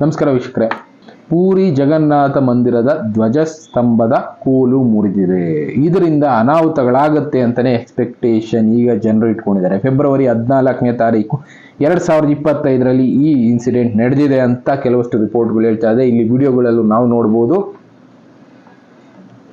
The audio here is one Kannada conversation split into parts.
ನಮಸ್ಕಾರ ವೀಕ್ಷಕರೇ ಪೂರಿ ಜಗನ್ನಾಥ ಮಂದಿರದ ಧ್ವಜಸ್ತಂಭದ ಕೋಲು ಮುರಿದಿದೆ ಇದರಿಂದ ಅನಾಹುತಗಳಾಗತ್ತೆ ಅಂತಲೇ ಎಕ್ಸ್ಪೆಕ್ಟೇಷನ್ ಈಗ ಜನರು ಇಟ್ಕೊಂಡಿದ್ದಾರೆ ಫೆಬ್ರವರಿ ಹದಿನಾಲ್ಕನೇ ತಾರೀಕು ಎರಡು ಸಾವಿರದ ಇಪ್ಪತ್ತೈದರಲ್ಲಿ ಈ ಇನ್ಸಿಡೆಂಟ್ ನಡೆದಿದೆ ಅಂತ ಕೆಲವಷ್ಟು ರಿಪೋರ್ಟ್ಗಳು ಹೇಳ್ತಾ ಇದೆ ಇಲ್ಲಿ ವಿಡಿಯೋಗಳಲ್ಲೂ ನಾವು ನೋಡ್ಬೋದು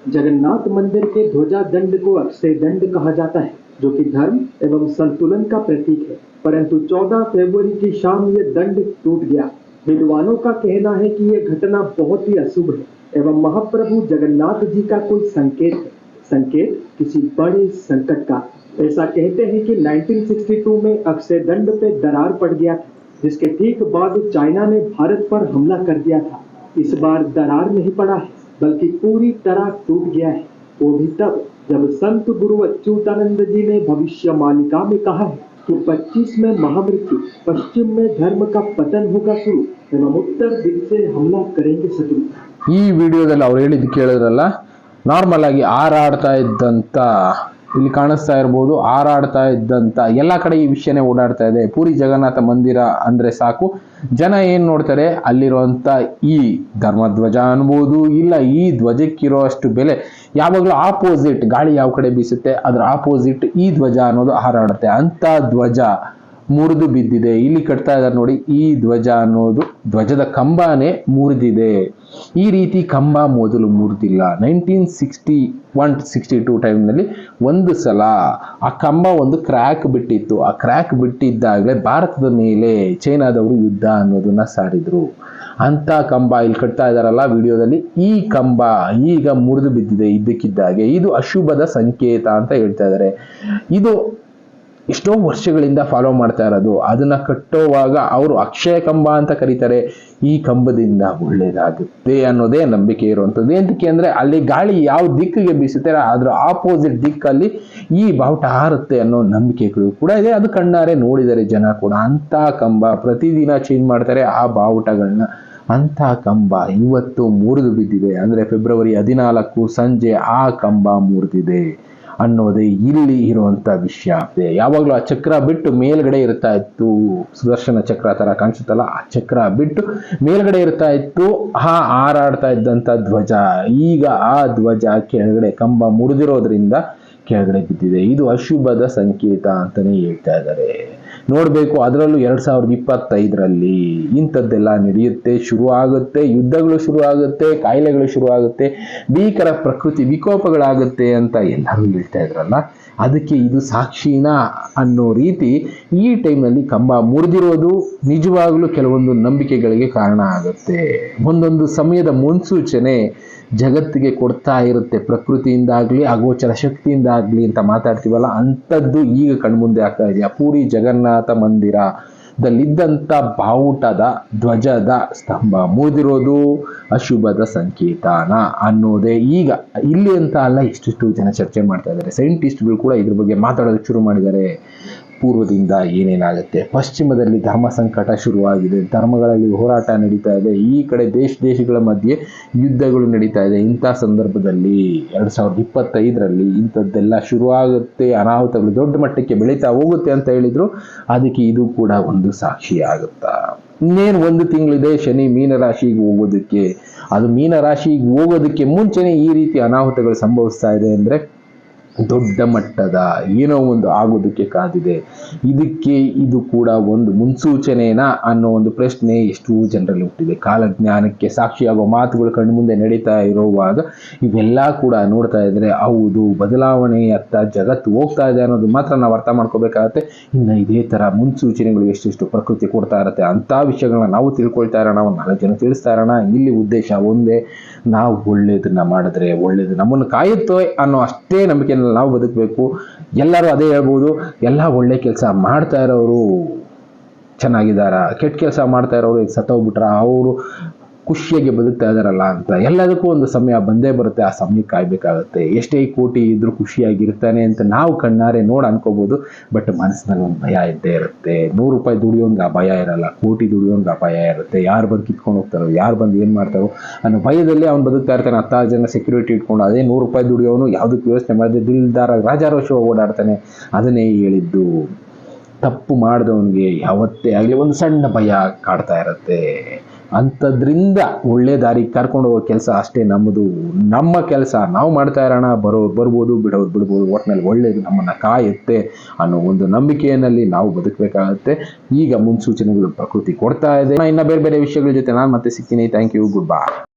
जगन्नाथ मंदिर के ध्वजा दंड को अक्षय दंड कहा जाता है जो कि धर्म एवं संतुलन का प्रतीक है परंतु 14 फरवरी की शाम ये दंड टूट गया विद्वानों का कहना है कि ये घटना बहुत ही अशुभ है एवं महाप्रभु जगन्नाथ जी का कोई संकेत है। संकेत किसी बड़े संकट का। ऐसा कहते हैं कि 1962 में अक्षय दंड पे दरार पड़ गया था, जिसके ठीक बाद चाइना ने भारत पर हमला कर दिया था। इस बार दरार नहीं पड़ा है, बल्कि पूरी तरह टूट गया है। वो भी तब जब संत गुरु अच्युतानंद जी ने भविष्य मालिका में कहा है कि 25 में महामृत्यु पश्चिम में धर्म का पतन होगा शुरू एवं उत्तर दिल से हमला करेंगे शत्रु ಈ ವಿಡಿಯೋದಲ್ಲಿ ಅವ್ರು ಹೇಳಿದ್ದು ಕೇಳಿದ್ರಲ್ಲ ನಾರ್ಮಲ್ ಆಗಿ ಹಾರಾಡ್ತಾ ಇದ್ದಂಥ ಇಲ್ಲಿ ಕಾಣಿಸ್ತಾ ಇರ್ಬೋದು ಹಾರಾಡ್ತಾ ಇದ್ದಂಥ ಎಲ್ಲ ಕಡೆ ಈ ವಿಷಯನೇ ಓಡಾಡ್ತಾ ಇದೆ ಪೂರಿ ಜಗನ್ನಾಥ ಮಂದಿರ ಅಂದ್ರೆ ಸಾಕು ಜನ ಏನು ನೋಡ್ತಾರೆ? ಅಲ್ಲಿರುವಂಥ ಈ ಧರ್ಮಧ್ವಜ ಅನ್ಬೋದು ಇಲ್ಲ ಈ ಧ್ವಜಕ್ಕಿರೋ ಅಷ್ಟು ಬೆಲೆ ಯಾವಾಗಲೂ ಆಪೋಸಿಟ್ ಗಾಳಿ ಯಾವ ಕಡೆ ಬೀಸುತ್ತೆ, ಅದ್ರ ಆಪೋಸಿಟ್ ಈ ಧ್ವಜ ಅನ್ನೋದು ಹಾರಾಡುತ್ತೆ. ಅಂತ ಧ್ವಜ ಮುರಿದು ಬಿದ್ದಿದೆ. ಇಲ್ಲಿ ಕಟ್ತಾ ಇದ್ದಾರೆ ನೋಡಿ, ಈ ಧ್ವಜ ಅನ್ನೋದು ಧ್ವಜದ ಕಂಬನೇ ಮುರಿದಿದೆ. ಈ ರೀತಿ ಕಂಬ ಮೊದಲು ಮುರಿದಿಲ್ಲ. Nineteen sixty one, sixty two ಟೈಮ್ನಲ್ಲಿ ಒಂದು ಸಲ ಆ ಕಂಬ ಒಂದು ಕ್ರ್ಯಾಕ್ ಬಿಟ್ಟಿತ್ತು. ಆ ಕ್ರ್ಯಾಕ್ ಬಿಟ್ಟಿದ್ದಾಗಲೇ ಭಾರತದ ಮೇಲೆ ಚೈನಾದವರು ಯುದ್ಧ ಅನ್ನೋದನ್ನ ಸಾರಿದ್ರು. ಅಂಥ ಕಂಬ ಇಲ್ಲಿ ಕಟ್ತಾ ಇದ್ದಾರಲ್ಲ ವಿಡಿಯೋದಲ್ಲಿ. ಈ ಕಂಬ ಈಗ ಮುರಿದು ಬಿದ್ದಿದೆ ಇದ್ದಕ್ಕಿದ್ದಾಗೆ. ಇದು ಅಶುಭದ ಸಂಕೇತ ಅಂತ ಹೇಳ್ತಾ ಇದ್ದಾರೆ ಇದು ಎಷ್ಟೋ ವರ್ಷಗಳಿಂದ ಫಾಲೋ ಮಾಡ್ತಾ ಇರೋದು. ಅದನ್ನ ಕಟ್ಟೋವಾಗ ಅವರು ಅಕ್ಷಯ ಕಂಬ ಅಂತ ಕರೀತಾರೆ. ಈ ಕಂಬದಿಂದ ಒಳ್ಳೇದಾಗುತ್ತೆ ಅನ್ನೋದೇ ನಂಬಿಕೆ ಇರುವಂಥದ್ದು. ಏನಕ್ಕೆ ಅಂದ್ರೆ ಅಲ್ಲಿ ಗಾಳಿ ಯಾವ ದಿಕ್ಕಿಗೆ ಬೀಸುತ್ತೆ ಅದರ ಆಪೋಸಿಟ್ ದಿಕ್ಕಲ್ಲಿ ಈ ಬಾವುಟ ಹಾರುತ್ತೆ ಅನ್ನೋ ನಂಬಿಕೆಗಳು ಕೂಡ ಇದೆ. ಅದು ಕಣ್ಣಾರೆ ನೋಡಿದರೆ ಜನ ಕೂಡ ಅಂತ ಕಂಬ ಪ್ರತಿದಿನ ಚೇಂಜ್ ಮಾಡ್ತಾರೆ ಆ ಬಾವುಟಗಳನ್ನ. ಅಂಥ ಕಂಬ ಇವತ್ತು ಮುರಿದು ಬಿದ್ದಿದೆ. ಅಂದರೆ ಫೆಬ್ರವರಿ ಹದಿನಾಲ್ಕು ಸಂಜೆ ಆ ಕಂಬ ಮುರಿದಿದೆ. ಅನ್ನೋದೇ ಇಲ್ಲಿ ಇರುವಂತ ವಿಷಯ. ಯಾವಾಗಲೂ ಆ ಚಕ್ರ ಬಿಟ್ಟು ಮೇಲ್ಗಡೆ ಇರ್ತಾ ಇತ್ತು. ಸುದರ್ಶನ ಚಕ್ರ ಥರ ಕಾಣಿಸುತ್ತಲ್ಲ, ಆ ಚಕ್ರ ಬಿಟ್ಟು ಮೇಲ್ಗಡೆ ಇರ್ತಾ ಇತ್ತು. ಆ ಹಾರಾಡ್ತಾ ಇದ್ದಂತ ಧ್ವಜ. ಈಗ ಆ ಧ್ವಜ ಕೆಳಗಡೆ ಕಂಬ ಮುರಿದಿರೋದ್ರಿಂದ ಕೆಳಗಡೆ ಬಿದ್ದಿದೆ. ಇದು ಅಶುಭದ ಸಂಕೇತ ಅಂತಲೇ ಹೇಳ್ತಾ ಇದ್ದಾರೆ. ನೋಡಬೇಕು, ಅದರಲ್ಲೂ ಎರಡು ಸಾವಿರದ ಇಪ್ಪತ್ತೈದರಲ್ಲಿ ಇಂಥದ್ದೆಲ್ಲ ನಡೆಯುತ್ತೆ, ಶುರುವಾಗುತ್ತೆ, ಯುದ್ಧಗಳು ಶುರು ಆಗುತ್ತೆ ಕಾಯಿಲೆಗಳು ಶುರು ಆಗುತ್ತೆ ಭೀಕರ ಪ್ರಕೃತಿ ವಿಕೋಪಗಳಾಗುತ್ತೆ ಅಂತ ಎಲ್ಲರೂ ಹೇಳ್ತಾ ಇದ್ರಲ್ಲ, ಅದಕ್ಕೆ ಇದು ಸಾಕ್ಷಿನ ಅನ್ನೋ ರೀತಿ ಈ ಟೈಮ್ನಲ್ಲಿ ಕಂಬ ಮುರಿದಿರೋದು ನಿಜವಾಗ್ಲೂ ಕೆಲವೊಂದು ನಂಬಿಕೆಗಳಿಗೆ ಕಾರಣ ಆಗುತ್ತೆ. ಒಂದೊಂದು ಸಮಯದ ಮುನ್ಸೂಚನೆ ಜಗತ್ತಿಗೆ ಕೊಡ್ತಾ ಇರುತ್ತೆ, ಪ್ರಕೃತಿಯಿಂದಾಗಲಿ ಅಗೋಚರ ಶಕ್ತಿಯಿಂದಾಗ್ಲಿ ಅಂತ ಮಾತಾಡ್ತೀವಲ್ಲ, ಅಂಥದ್ದು ಈಗ ಕಣ್ಮುಂದೆ ಆಗ್ತಾ ಇದೆಯಾ ಪೂರಿ ಜಗನ್ನಾಥ ಮಂದಿರ, ದಲ್ಲಿದ್ದಂಥ ಬಾವುಟದ, ಧ್ವಜದ ಸ್ತಂಭ ಮೂದಿರೋದು ಅಶುಭದ ಸಂಕೇತನ ಅನ್ನೋದೇ ಈಗ. ಇಲ್ಲಿ ಅಂತ ಅಲ್ಲ, ಇಷ್ಟಿಷ್ಟು ಜನ ಚರ್ಚೆ ಮಾಡ್ತಾ ಇದ್ದಾರೆ. ಸೈಂಟಿಸ್ಟ್ಗಳು ಕೂಡ ಇದ್ರ ಬಗ್ಗೆ ಮಾತಾಡೋದಕ್ಕೆ ಶುರು ಮಾಡಿದ್ದಾರೆ. ಪೂರ್ವದಿಂದ ಏನೇನಾಗುತ್ತೆ? ಪಶ್ಚಿಮದಲ್ಲಿ ಧರ್ಮ ಸಂಕಟ ಶುರುವಾಗಿದೆ. ಧರ್ಮಗಳಲ್ಲಿ ಹೋರಾಟ ನಡೀತಾ ಇದೆ. ಈ ಕಡೆ ದೇಶ ದೇಶಗಳ ಮಧ್ಯೆ ಯುದ್ಧಗಳು ನಡೀತಾ ಇದೆ. ಇಂಥ ಸಂದರ್ಭದಲ್ಲಿ ಎರಡು ಸಾವಿರದ ಇಪ್ಪತ್ತೈದರಲ್ಲಿ ಇಂಥದ್ದೆಲ್ಲ ಶುರುವಾಗುತ್ತೆ. ಅನಾಹುತಗಳು ದೊಡ್ಡ ಮಟ್ಟಕ್ಕೆ ಬೆಳೀತಾ ಹೋಗುತ್ತೆ ಅಂತ ಹೇಳಿದ್ರು. ಅದಕ್ಕೆ ಇದು ಕೂಡ ಒಂದು ಸಾಕ್ಷಿ ಆಗುತ್ತಾ? ಇನ್ನೇನು ಒಂದು ತಿಂಗಳಿದೆ ಶನಿ ಮೀನರಾಶಿಗೆ ಹೋಗೋದಕ್ಕೆ. ಅದು ಮೀನರಾಶಿಗೆ ಹೋಗೋದಕ್ಕೆ ಮುಂಚೆನೆ ಈ ರೀತಿ ಅನಾಹುತಗಳು ಸಂಭವಿಸ್ತಾ ಇದೆ ಅಂದರೆ ದೊಡ್ಡ ಮಟ್ಟದ ಏನೋ ಒಂದು ಆಗೋದಕ್ಕೆ ಕಾದಿದೆ. ಇದಕ್ಕೆ ಇದು ಕೂಡ ಒಂದು ಮುನ್ಸೂಚನೆನಾ ಅನ್ನೋ ಒಂದು ಪ್ರಶ್ನೆ ಎಷ್ಟು ಜನರಲ್ಲಿ ಹುಟ್ಟಿದೆ. ಕಾಲಜ್ಞಾನಕ್ಕೆ ಸಾಕ್ಷಿಯಾಗುವ ಮಾತುಗಳು ಕಣ್ಣು ಮುಂದೆ ನಡೀತಾ ಇರುವಾಗ ಇವೆಲ್ಲ ಕೂಡ ನೋಡ್ತಾ ಇದ್ರೆ ಹೌದು, ಬದಲಾವಣೆಯತ್ತ ಜಗತ್ತು ಹೋಗ್ತಾ ಇದೆ ಅನ್ನೋದು ಮಾತ್ರ ನಾವು ಅರ್ಥ ಮಾಡ್ಕೋಬೇಕಾಗತ್ತೆ. ಇನ್ನು ಇದೇ ಥರ ಮುನ್ಸೂಚನೆಗಳು ಎಷ್ಟೆಷ್ಟು ಪ್ರಕೃತಿ ಕೊಡ್ತಾ ಇರುತ್ತೆ ಅಂತ ವಿಷಯಗಳನ್ನ ನಾವು ತಿಳ್ಕೊಳ್ತಾ ಇರೋಣ, ಒಂದು ನಾಲ್ಕು ಜನ ತಿಳಿಸ್ತಾ ಇರೋಣ. ಇಲ್ಲಿ ಉದ್ದೇಶ ಒಂದೇ, ನಾವು ಒಳ್ಳೆಯದನ್ನ ಮಾಡಿದ್ರೆ ಒಳ್ಳೇದು ನಮ್ಮನ್ನು ಕಾಯುತ್ತೋ ಅನ್ನೋ ಅಷ್ಟೇ ನಂಬಿಕೆಯಲ್ಲಿ ನಾವು ಬದುಕಬೇಕು. ಎಲ್ಲರೂ ಅದೇ ಹೇಳ್ಬೋದು. ಎಲ್ಲ ಒಳ್ಳೆ ಕೆಲಸ ಮಾಡ್ತಾ ಇರೋರು ಚೆನ್ನಾಗಿದ್ದಾರಾ? ಕೆಟ್ಟ ಕೆಲಸ ಮಾಡ್ತಾ ಇರೋರು ಈಗ ಸತ್ತೋಗ್ಬಿಟ್ರ? ಅವರು ಖುಷಿಯಾಗಿ ಬದುಕ್ತಾ ಇದಾರಲ್ಲ ಅಂತ. ಎಲ್ಲದಕ್ಕೂ ಒಂದು ಸಮಯ ಬಂದೇ ಬರುತ್ತೆ, ಆ ಸಮಯ ಕಾಯ್ಬೇಕಾಗುತ್ತೆ. ಎಷ್ಟೇ ಕೋಟಿ ಇದ್ರೂ ಖುಷಿಯಾಗಿರ್ತಾನೆ ಅಂತ ನಾವು ಕಣ್ಣಾರೆ ನೋಡಿ ಅನ್ಕೋಬಹುದು ಬಟ್ ಮನಸ್ಸಿನಲ್ಲಿ ಒಂದು ಭಯ ಇದ್ದೇ ಇರುತ್ತೆ. ನೂರು ರೂಪಾಯಿ ದುಡಿಯೋಂಗೆ ಭಯ ಇರಲ್ಲ, ಕೋಟಿ ದುಡಿಯೋಂಗೆ ಆ ಭಯ ಇರುತ್ತೆ. ಯಾರು ಬಂದು ಕಿತ್ಕೊಂಡು ಹೋಗ್ತಾರೋ, ಯಾರು ಬಂದು ಏನು ಮಾಡ್ತಾರೋ ಅನ್ನೋ ಭಯದಲ್ಲಿ ಅವ್ನು ಬದುಕ್ತಾ ಇರ್ತಾನೆ. ಹತ್ತಾರು ಜನ ಸೆಕ್ಯೂರಿಟಿ ಇಟ್ಕೊಂಡು ಅದೇ ನೂರು ರೂಪಾಯಿ ದುಡಿಯೋನು ಯಾವುದಕ್ಕೆ ಯೋಚನೆ ಮಾಡಿದೆ, ದಿಲ್ದಾರ ರಾಜಾರೋಷವಾಗಿ ಓಡಾಡ್ತಾನೆ. ಅದನ್ನೇ ಹೇಳಿದ್ದು. ತಪ್ಪು ಮಾಡಿದವನಿಗೆ ಯಾವತ್ತೇ ಆಗಲಿ ಒಂದು ಸಣ್ಣ ಭಯ ಕಾಡ್ತಾ ಇರುತ್ತೆ. ಅಂಥದ್ರಿಂದ ಒಳ್ಳೆ ದಾರಿಗೆ ಕರ್ಕೊಂಡು ಹೋಗೋ ಕೆಲಸ ಅಷ್ಟೇ ನಮ್ಮದು. ನಮ್ಮ ಕೆಲಸ. ನಾವು ಮಾಡ್ತಾ ಇರೋಣ, ಬರೋ, ಬರ್ಬೋದು ಬಿಡೋದು ಬಿಡ್ಬೋದು ಒಟ್ಟಿನಲ್ಲಿ ಒಳ್ಳೆಯದು ನಮ್ಮನ್ನು ಕಾಯುತ್ತೆ ಅನ್ನೋ ಒಂದು ನಂಬಿಕೆಯಲ್ಲಿ ನಾವು ಬದುಕಬೇಕಾಗುತ್ತೆ. ಈಗ ಮುನ್ಸೂಚನೆಗಳು ಪ್ರಕೃತಿ ಕೊಡ್ತಾ ಇದೆ. ಇನ್ನು ಬೇರೆ ಬೇರೆ ವಿಷಯಗಳ ಜೊತೆ ನಾನು ಮತ್ತೆ ಸಿಗ್ತೀನಿ. Thank you good bye